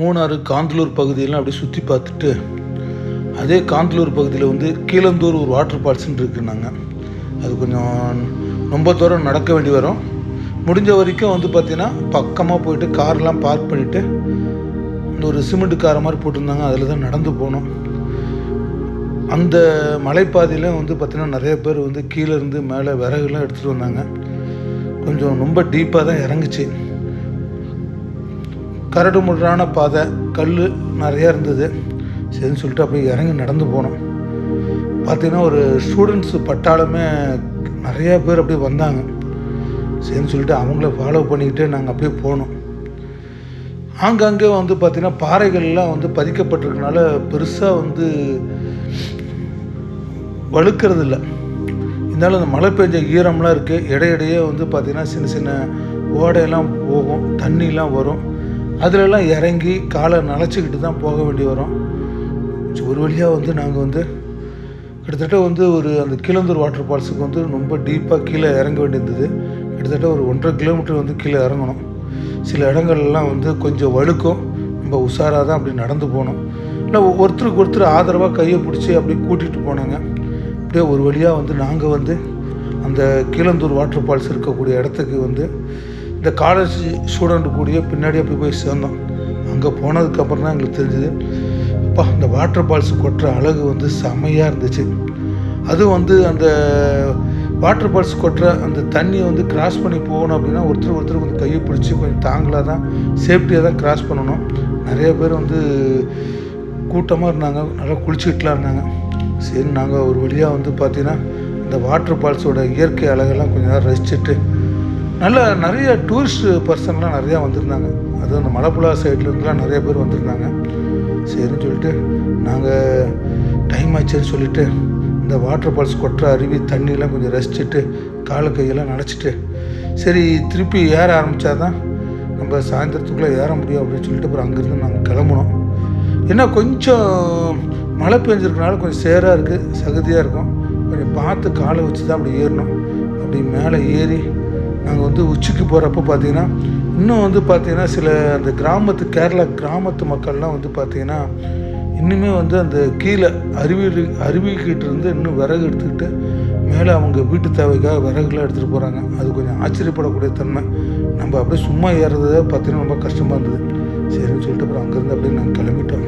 மூணாறு காந்தலூர் பகுதியெல்லாம் அப்படியே சுற்றி பார்த்துட்டு அதே காந்தலூர் பகுதியில் வந்து கீழந்தூர் ஒரு வாட்டர் ஃபால்ஸ்ன்னு இருக்குன்னாங்க. அது கொஞ்சம் ரொம்ப தூரம் நடக்க வேண்டி வரும். முடிஞ்ச வரைக்கும் வந்து பார்த்தீங்கன்னா பக்கமாக போயிட்டு கார்லாம் பார்க் பண்ணிவிட்டு இந்த ஒரு சிமெண்ட் காரை மாதிரி போட்டிருந்தாங்க. அதில் தான் நடந்து போனோம். அந்த மலைப்பாதையில் வந்து பார்த்திங்கன்னா நிறைய பேர் வந்து கீழே இருந்து மேலே விறகுலாம் எடுத்துகிட்டு வந்தாங்க. கொஞ்சம் ரொம்ப டீப்பாக தான் இறங்குச்சு. கரடு முரடான பாதை கல் நிறையா இருந்தது. சரின்னு சொல்லிட்டு அப்படியே இறங்கி நடந்து போனோம். பார்த்தீங்கன்னா ஒரு ஸ்டூடெண்ட்ஸ் பட்டாளமே நிறையா பேர் அப்படியே வந்தாங்க. சரின்னு சொல்லிட்டு அவங்கள ஃபாலோ பண்ணிக்கிட்டு நாங்கள் அப்படியே போனோம். ஆங்காங்கே வந்து பார்த்திங்கன்னா பாறைகள்லாம் வந்து பதிக்கப்பட்டிருக்கனால பெருசாக வந்து வழுக்கிறது இல்லை இருந்தாலும் அந்த மழை பெஞ்ச ஈரம்லாம் இருக்குது இடையிடையே வந்து பார்த்திங்கன்னா சின்ன சின்ன ஓடையெல்லாம் போகும். தண்ணிலாம் வரும். அதிலெல்லாம் இறங்கி காலை நனைச்சிக்கிட்டு தான் போக வேண்டி வரும். ஒரு வழியாக வந்து நாங்கள் வந்து கிட்டத்தட்ட வந்து ஒரு அந்த கீழந்தூர் வாட்டர் ஃபால்ஸுக்கு வந்து ரொம்ப டீப்பாக கீழே இறங்க வேண்டியிருந்தது. கிட்டத்தட்ட ஒரு ஒன்றரை கிலோமீட்டர் வந்து கீழே இறங்கணும். சில இடங்கள்லாம் வந்து கொஞ்சம் வழுக்கும். நம்ம உஷாராக தான் அப்படி நடந்து போனோம் இல்லை ஒருத்தருக்கு ஒருத்தர் ஆதரவாக கையை பிடிச்சி அப்படி கூட்டிகிட்டு போனாங்க. அப்படியே ஒரு வழியாக வந்து நாங்கள் வந்து அந்த கீழந்தூர் வாட்டர் ஃபால்ஸ் இருக்கக்கூடிய இடத்துக்கு வந்து இந்த காலேஜ் ஸ்டூடெண்ட் கூடயே பின்னாடி அப்படி போய் சேர்ந்தோம். அங்கே போனதுக்கப்புறம் தான் எங்களுக்கு தெரிஞ்சுது அப்பா இந்த வாட்டர் ஃபால்ஸ் கொட்டுற அழகு வந்து செம்மையாக இருந்துச்சு. அதுவும் வந்து அந்த வாட்டர் ஃபால்ஸ் கொட்டுற அந்த தண்ணியை வந்து கிராஸ் பண்ணி போகணும் அப்படின்னா ஒருத்தர் ஒருத்தர் கொஞ்சம் கையை பிடிச்சி கொஞ்சம் தாங்களாக தான் சேஃப்டியாக தான் கிராஸ் பண்ணணும். நிறைய பேர் வந்து கூட்டமாக இருந்தாங்க நல்லா குளிச்சுக்கிட்டுலாம் இருந்தாங்க. சரி நாங்கள் ஒரு வழியாக வந்து பார்த்திங்கன்னா இந்த வாட்டர் ஃபால்ஸோட இயற்கை அழகெல்லாம் கொஞ்சம் நேரம் ரசிச்சுட்டு நல்ல நிறைய டூரிஸ்ட் பர்சன்லாம் நிறையா வந்திருந்தாங்க. அது அந்த மலைப்புழா சைட்லேருந்துலாம் நிறைய பேர் வந்திருந்தாங்க. சரின்னு சொல்லிட்டு நாங்கள் டைம் ஆச்சுன்னு சொல்லிட்டு இந்த வாட்டர் ஃபால்ஸ் கொட்டுற அருவி தண்ணியெல்லாம் கொஞ்சம் ரசிச்சுட்டு காலை கையெல்லாம் நனைச்சிட்டு சரி திருப்பி ஏற ஆரம்பித்தா தான் நம்ம சாயந்தரத்துக்குள்ளே ஏற முடியும் அப்படின்னு சொல்லிட்டு அப்புறம் அங்கேருந்து நாங்கள் கிளம்புனோம். ஏன்னா கொஞ்சம் மழை பெஞ்சிருக்கனால கொஞ்சம் சேராக இருக்குது சகதியாக இருக்கும். கொஞ்சம் பார்த்து காலை வச்சு தான் அப்படி ஏறணும். அப்படி மேலே ஏறி நாங்கள் வந்து உச்சிக்கு போகிறப்ப பார்த்தீங்கன்னா இன்னும் வந்து பார்த்தீங்கன்னா சில அந்த கிராமத்து கேரளா கிராமத்து மக்கள்லாம் வந்து பார்த்தீங்கன்னா இன்னுமே வந்து அந்த கீழே அருவி அருவிக்கிட்ட இருந்து இன்னும் விறகு எடுத்துக்கிட்டு மேலே அவங்க வீட்டு தேவைக்காக விறகுலாம் எடுத்துகிட்டு போகிறாங்க அது கொஞ்சம் ஆச்சரியப்படக்கூடிய தன்மை. நம்ம அப்படியே சும்மா ஏறுறத பார்த்தீங்கன்னா ரொம்ப கஷ்டமாக இருந்தது. சரின்னு சொல்லிட்டு அப்புறம் அங்கேருந்து அப்படியே நாங்கள் கிளம்பிட்டோம்.